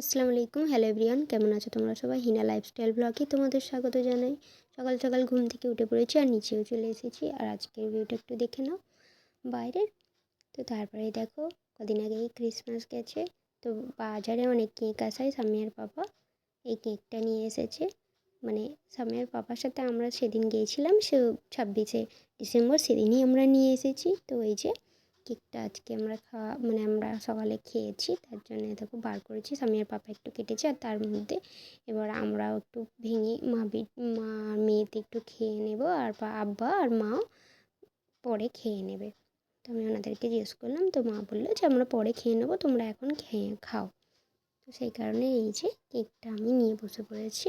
আসসালামু আলাইকুম। Hello everyone, কেমন আছো তোমরা সবাই? হিনা লাইফস্টাইল ব্লগে তোমাদের স্বাগত জানাই। সকাল সকাল ঘুম থেকে উঠে পড়েছি আর নিচেও চলে এসেছি। আর আজকের ভিউটা একটু দেখে নাও বাইরের। তো তারপরে দেখো, কদিন আগেই ক্রিসমাস গেছে। তো বাজারে অনেক কেক আসায় সামিয়ার পাপা এই কেকটা নিয়ে এসেছে। মানে সামিয়ার পাপার সাথে আমরা সেদিন গিয়েছিলাম, সে ছাব্বিশে ডিসেম্বর সেদিনই আমরা নিয়ে এসেছি। তো এই যে কেকটা আজকে আমরা খাওয়া মানে আমরা সকালে খেয়েছি, তার জন্য দেখো বার করেছি, সামিয়ার পাপা একটু কেটেছে আর তার মধ্যে এবার আমরাও একটু ভেঙে মা বি, মা মেয়েতে একটু খেয়ে নেব আর আব্বা আর মাও পরে খেয়ে নেবে। তো আমি ওনাদেরকে জিজ্ঞেস করলাম, তো মা বলল যে আমরা পরে খেয়ে নেব, তোমরা এখন খেয়ে খাও। তো সেই কারণে এই যে কেকটা আমি নিয়ে বসে পড়েছি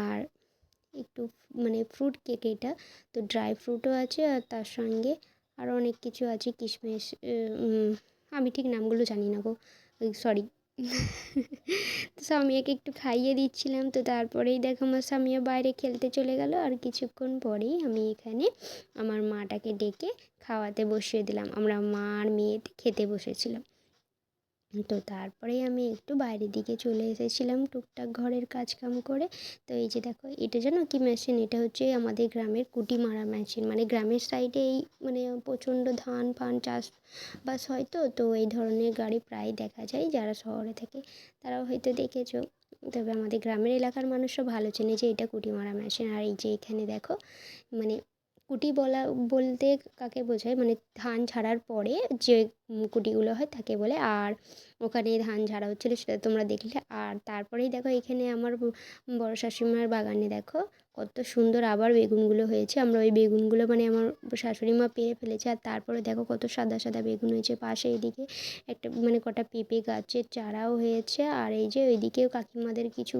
আর একটু মানে ফ্রুট কেক এটা, তো ড্রাই ফ্রুটও আছে আর তার সঙ্গে আরও অনেক কিছু আছে কিশমিশ আমি ঠিক নামগুলো জানি না গো। সরি তো সামিয়াকে একটু খাইয়ে দিচ্ছিলাম, তো তারপরেই দেখো আমার সামিয়া বাইরে খেলতে চলে গেল, আর কিছুক্ষণ পরেই আমি এখানে আমার মাটাকে ডেকে খাওয়াতে বসিয়ে দিলাম। আমরা মা আর মেয়েতে খেতে বসেছিলাম। তো তারপরেই আমি একটু বাইরের দিকে চলে এসেছিলাম টুকটাক ঘরের কাজকাম করে। তো এই যে দেখো, এটা জানো কি মেশিন এটা হচ্ছে আমাদের গ্রামের কুটি মারা মেশিন মানে গ্রামের সাইডে এই মানে প্রচণ্ড ধান ফান চাষ বাস হয় তো তো এই ধরনের গাড়ি প্রায় দেখা যায় যারা শহরে থাকে, তারাও হয়তো দেখেছ। তবে আমাদের গ্রামের এলাকার মানুষরা ভালো চেনে যে এটা কুটি মারা মেশিন আর এই যে এখানে দেখো মানে কুটি বলা, বলতে কাকে বোঝায়? মানে ধান ঝাড়ার পরে যে কুটিগুলো হয় তাকে বলে আর। ওখানে ধান ঝাড়া হচ্ছিল সেটা তোমরা দেখলে। আর তারপরেই দেখো এখানে আমার বড় শাশুড়িমার বাগানে দেখো। কত সুন্দর আবার বেগুনগুলো হয়েছে। আমরা ওই বেগুনগুলো মানে আমার শাশুড়ি মা পেরে ফেলেছে। আর তারপরে দেখো কত সাদা সাদা বেগুন হয়েছে পাশে এদিকে একটা মানে কটা পেঁপে গাছের চারাও হয়েছে। আর এই যে ওইদিকেও কাকিমাদের কিছু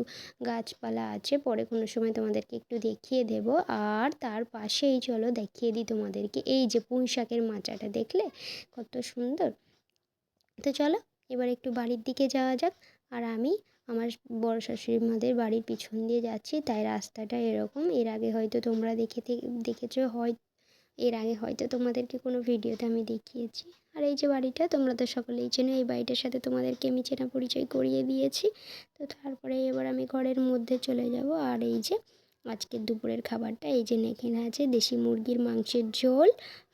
গাছপালা আছে। পরে কোনো সময় তোমাদেরকে একটু দেখিয়ে দেব। আর তার পাশেই চলো দেখিয়ে দিই তোমাদেরকে। এই যে পুঁই শাকের মাচাটা দেখলে কত সুন্দর। তো চলো এবার একটু বাড়ির দিকে যাওয়া যাক। আর আমি আমার বড় শাশুড়ি মাদের বাড়ির পিছন দিয়ে যাচ্ছি, তাই রাস্তাটা এরকম। এর আগে হয়তো তোমরা দেখে দেখেছ, হয়, এর আগে হয়তো তোমাদেরকে কোনো ভিডিওতে আমি দেখিয়েছি। আর এই যে বাড়িটা, তোমরা তো সকলেই চেনো, এই বাড়িটার সাথে তোমাদেরকে আমি চেনা পরিচয় করিয়ে দিয়েছি। তো তারপরে এবার আমি ঘরের মধ্যে চলে যাব। আর এই যে আজকের দুপুরের খাবারটা, এই যে এখানে আছে দেশি মুরগির মাংসের ঝোল।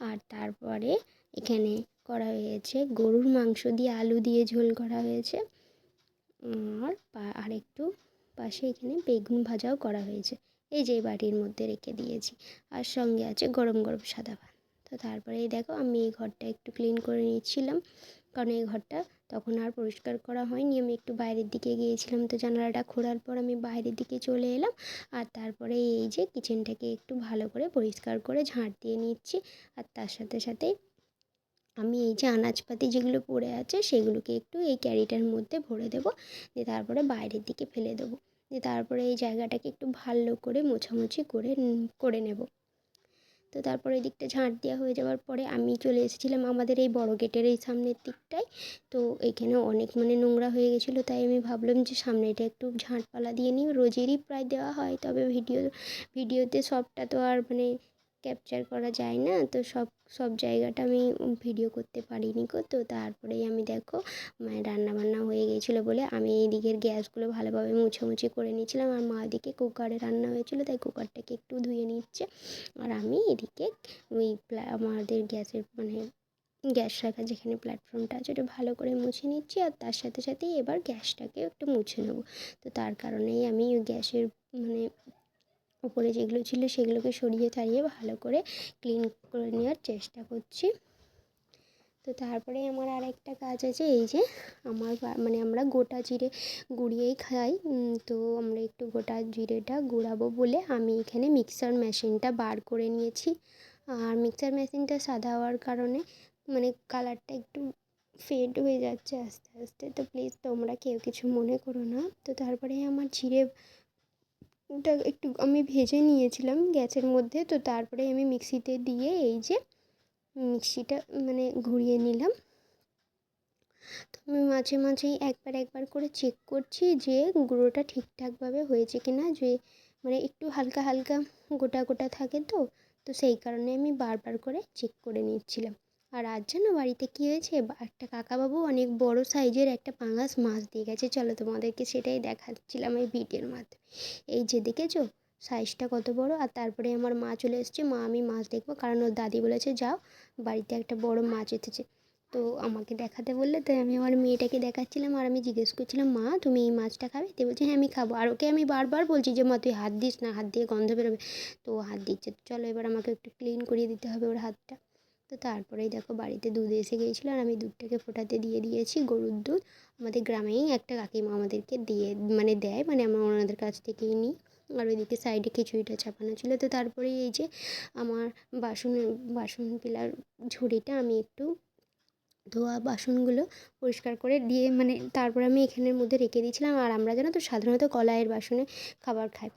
আর তারপরে এখানে করা হয়েছে গরুর মাংস দিয়ে আলু দিয়ে ঝোল করা হয়েছে। আর আর একটু পাশে এখানে বেগুন ভাজাও করা হয়েছে। এই যে বাটির মধ্যে রেখে দিয়েছি। আর সঙ্গে আছে গরম গরম সাদা ভাত। তো তারপরে দেখো, আমি এই ঘরটা একটু ক্লিন করে নিচ্ছিলাম। কারণ এই ঘরটা তখন আর পরিষ্কার করা হয়নি। আমি একটু বাইরের দিকে গিয়েছিলাম তো জানালাটা খোলার পর আমি বাইরের দিকে চলে এলাম। আর তারপরে এই যে কিচেনটাকে একটু ভালো করে পরিষ্কার করে ঝাঁট দিয়ে নিচ্ছি। আর তার সাথে সাথে আমি এই যে আনাজপাতি যেগুলো পড়ে আছে সেগুলোকে একটু এই ক্যারিটার মধ্যে ভরে দেবো। দিয়ে তারপরে বাইরের দিকে ফেলে দেবো। দিয়ে তারপরে এই জায়গাটাকে একটু ভালো করে মোছামুছি করে করে নেব। তো তারপরে এই দিকটা ঝাঁট দেওয়া হয়ে যাওয়ার পরে আমি চলে এসেছিলাম আমাদের এই বড় গেটের এই সামনের দিকটায়। তো এখানে অনেক মানে নোংরা হয়ে গেছিল, তাই আমি ভাবলাম যে সামনেটা একটু ঝাঁটপালা দিয়ে নিই। রোজেরই প্রায় দেওয়া হয়, তবে ভিডিও, ভিডিওতে সবটা তো আর মানে ক্যাপচার করা যায় না। তো সব সব জায়গাটা আমি ভিডিও করতে পারিনি গো। তো তারপরেই আমি দেখো, মায়ের রান্নাবান্না হয়ে গিয়েছিল বলে আমি এই দিকের গ্যাসগুলো ভালোভাবে মুছে করে নিয়েছিলাম। আর মা এদিকে কুকারে রান্না হয়েছিলো, তাই কুকারটাকে একটু ধুয়ে নিচ্ছে। আর আমি এদিকে ওই আমাদের গ্যাসের মানে গ্যাস রাখা যেখানে প্ল্যাটফর্মটা আছে, ওটা ভালো করে মুছে নিচ্ছি। আর তার সাথে সাথেই এবার গ্যাসটাকে একটু মুছে নেব। তো তার কারণেই আমি ওই গ্যাসের মানে উপরে যেগুলো ছিল সেগুলোকে সরিয়ে ছাড়িয়ে ভালো করে ক্লিন করে নেওয়ার চেষ্টা করছি। তো তারপরে আমার আর একটা কাজ আছে, এই যে আমার মানে আমরা গোটা জিরে গুঁড়িয়েই খাই। তো আমরা একটু গোটা জিরেটা গুঁড়াবো বলে আমি এখানে মিক্সার মেশিনটা বার করে নিয়েছি। আর মিক্সার মেশিনটা সাদা হওয়ার কারণে মানে কালারটা একটু ফেড হয়ে যাচ্ছে আস্তে আস্তে। তো প্লিজ তোমরা কেউ কিছু মনে করো না। তো তারপরে আমার জিরে ওটা একটু আমি ভেজে নিয়েছিলাম গ্যাসের মধ্যে, তো তারপরে আমি মিক্সিতে দিয়ে এই যে মিক্সিটা মানে ঘুরিয়ে নিলাম। তো আমি মাঝে মাঝেই একবার একবার করে চেক করছি যে গুঁড়োটা ঠিকঠাকভাবে হয়েছে কি না যে মানে একটু হালকা হালকা গোটা গোটা থাকে তো তো সেই কারণে আমি বারবার করে চেক করে নিচ্ছিলাম। আর আজ যেন বাড়িতে কী হয়েছে? একটা কাকাবাবু অনেক বড় সাইজের একটা পাঙাশ মাছ দিয়ে গেছে। চলো তোমাদেরকে সেটাই দেখাচ্ছিলাম এই ভিডিওর মাধ্যমে। এই যে দেখেছ? সাইজটা কত বড়? আর তারপরে আমার মা চলে এসেছে। মা, আমি মাছ দেখব। কারণ ওর দাদি বলেছে, যাও, বাড়িতে একটা বড় মাছ এসেছে। তো আমাকে দেখাতে বললে, তাই আমি আমার মেয়েটাকে দেখাচ্ছিলাম। আর আমি জিজ্ঞেস করছিলাম, মা, তুমি এই মাছটা খাবে? তো বলছে হ্যাঁ আমি খাব। আর ওকে আমি বারবার বলছি যে, মা, তুই হাত দিস না, হাত দিয়ে গন্ধ বেরোবে। তো হাত দিচ্ছে। তো চলো এবার আমাকে একটু ক্লিন করিয়ে দিতে হবে ওর হাতটা। তো তারপরেই দেখো বাড়িতে দুধ এসে গিয়েছিল আর আমি দুধটাকে ফোটাতে দিয়ে দিয়েছি, গরুর দুধ। আমাদের গ্রামেই একটা কাকিমা আমাদেরকে দিয়ে মানে দেয় মানে আমরা ওনাদের কাছ থেকেই নিই। আর ওইদিকে সাইডে খিচুড়িটা চাপানো ছিল। তো তারপরেই এই যে আমার বাসনের বাসন পিলার ঝুড়িটা আমি একটু ধোয়া বাসনগুলো পরিষ্কার করে দিয়ে মানে তারপর আমি এখানের মধ্যে রেখে দিয়েছিলাম। আর আমরা জানো তো সাধারণত কলাইয়ের বাসনে খাবার খাই।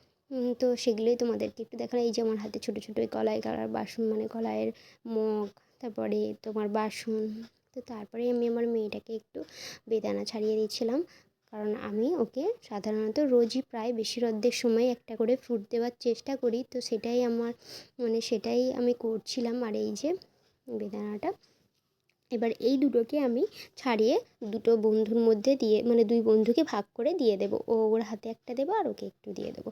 তো সেগুলোই তোমাদেরকে একটু দেখানো এই যে আমার হাতে ছোটো ছোটো কলাই কালার বাসন মানে কলাইয়ের মগ, তারপরে তোমার বাসন, তো তারপরে আমি আমার মেয়েটাকে একটু বেদানা ছাড়িয়ে দিয়েছিলাম। কারণ আমি ওকে সাধারণত রোজই প্রায় বেশির অর্ধেক সময় একটা করে ফ্রুট দেওয়ার চেষ্টা করি। তো সেটাই আমার মানে সেটাই আমি করছিলাম। আর এই যে বেদানাটা এবার এই দুটোকে আমি ছাড়িয়ে দুটো বন্ধুর মধ্যে দিয়ে মানে দুই বন্ধুকে ভাগ করে দিয়ে দেবো। ও ওর হাতে একটা দেবো আর ওকে একটু দিয়ে দেবো।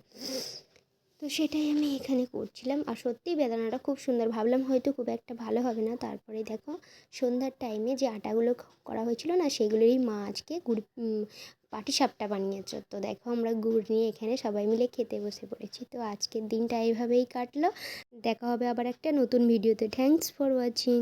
তো সেটাই আমি এখানে করছিলাম। আর সত্যিই বেদানাটা খুব সুন্দর। ভাবলাম হয়তো খুব একটা ভালো হবে না। তারপরে দেখো, সন্ধ্যার টাইমে যে আটাগুলো করা হয়েছিল না, সেগুলোরই মা আজকে গুড় পাটি সাপটা বানিয়েছে। তো দেখো, আমরা গুড় নিয়ে এখানে সবাই মিলে খেতে বসে পড়েছি। তো আজকের দিনটা এইভাবেই কাটলো। দেখা হবে আবার একটা নতুন ভিডিওতে। Thanks for watching